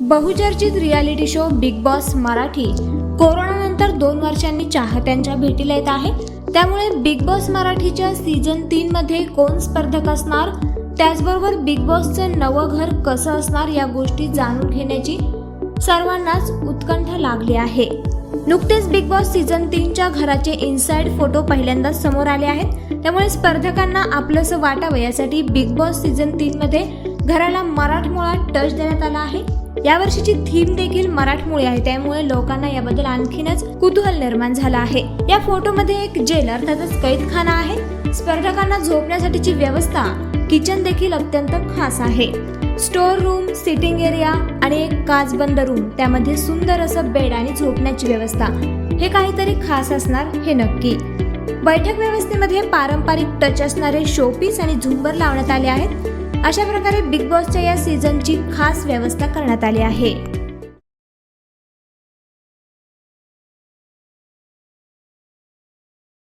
बहुचर्चित reality show big boss Marathi कोरोनानंतर दोन वर्षांनी चाहत्यांच्या भेटीला येत आहे. त्यामुळे बिग बॉस मराठीच्या सीझन तीन मध्ये कोण स्पर्धक असणार? त्याचबरोबर बिग बॉसचं नवं घर कसं असणार या गोष्टी जाणून घेण्याची सर्वांनाच उत्कंठा लागली आहे. नुकतेच बिग बॉस सीझन तीनच्या घराचे इनसाइड फोटो पहिल्यांदाच समोर आले आहेत. त्यामुळे स्पर्धकांना आपलंसं वाटावं यासाठी बिग बॉस सीझन तीनमध्ये घराला मराठमोळा टच देण्यात आला आहे. यावर्षीची थीम देखील मराठमोळी आहे. त्यामुळे लोकांना याबद्दल आणखीनच कुतूहल निर्माण झालं आहे. या फोटोमध्ये एक जेल अर्थातच कैदखाना आहे. स्पर्धकांना झोपण्यासाठीची व्यवस्था किचन देखील अत्यंत खास आहे. स्टोर रूम सिटिंग एरिया आणि एक काचबंद रूम त्यामध्ये सुंदर असं बेड आणि झोपण्याची व्यवस्था. हे काहीतरी खास असणार हे नक्की. बैठक व्यवस्थेमध्ये पारंपरिक टच असणारे शोपीस आणि झुंबर लावण्यात आले आहेत. अशा प्रकारे बिग बॉसच्या या सीझनची खास व्यवस्था करण्यात आली आहे.